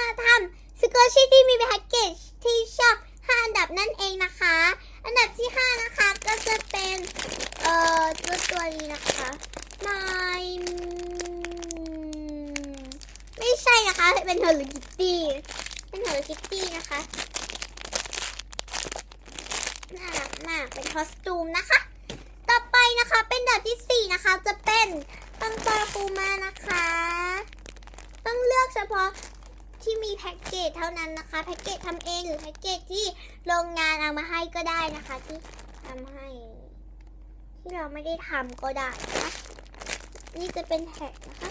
มาทำสกอร์ชี่ที่มีแพ็กเกจที่ชอบ 5 อันดับนั่นเองนะคะ อันดับที่ 5 นะคะก็จะเป็นเอ่อตัวตัวนี้นะคะไม่ไม่ใช่นะคะ เป็น Hello Kitty เป็น Hello Kitty นะคะน่ารักมากเป็นคอสตูมนะคะ ต่อไปนะคะเป็นอันดับที่ 4 นะคะจะเป็นปังปาปูมานะคะ ต้องเลือกเฉพาะ ที่มีแพ็กเกจเท่านั้นนะคะ แพ็กเกจทำเองหรือแพ็กเกจที่โรงงานเอามาให้ก็ได้นะคะ ที่ทำให้ ที่เราไม่ได้ทำก็ได้นะคะนี่จะเป็นแท็กนะคะ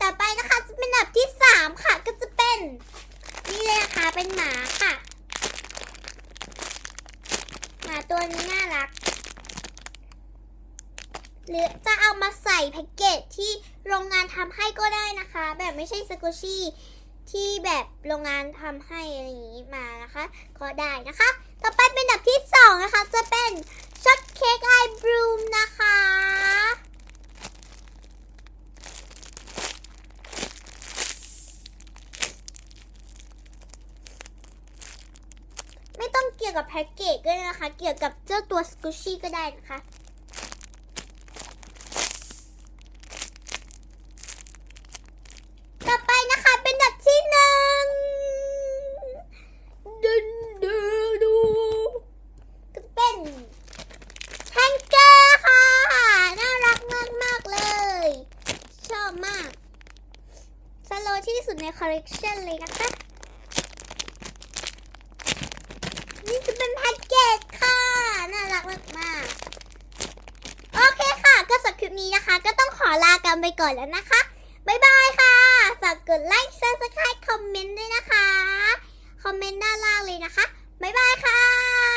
ต่อไปนะคะจะเป็นอันดับที่3ค่ะ ก็จะเป็น นี่เลยนะคะเป็นหมาค่ะหมาตัวนี้น่ารักหรือจะเอามาใส่แพ็กเกจที่โรงงานทำให้ก็ได้นะคะ คะ แบบไม่ใช่สกุชี่ที่แบบโรงงานทำให้อะไรอย่างนี้มานะคะ ก็ได้นะคะ ต่อไปเป็นอันดับที่สองนะคะ จะเป็นช็อตเค้กไอบรูมนะคะ ไม่ต้องเกี่ยวกับแพ็กเกจก็ได้นะคะ เกี่ยวกับเจ้าตัวสกูชี่ก็ได้นะคะ ต่อไปนะคะเป็นดับที่หนึ่งดึนดูดูก็เป็นแทงเกอร์ค่ะ น่ารักมากมากๆเลย ชอบมาก วที่สุดในคอลเลกชันเลยนะคะ นี่จะเป็นแพ็กเกจค่ะ น่ารักมากๆโอเคค่ะก็สำหรับคลิปนี้นะคะ ก็ต้องขอลากันไปก่อนแล้วนะคะ บ๊ายบายค่ะ ฝากกดไลค์ subscribe คอมเมนต์ด้วยนะคะ คอมเมนต์ด้านล่างเลยนะคะบายๆค่ะ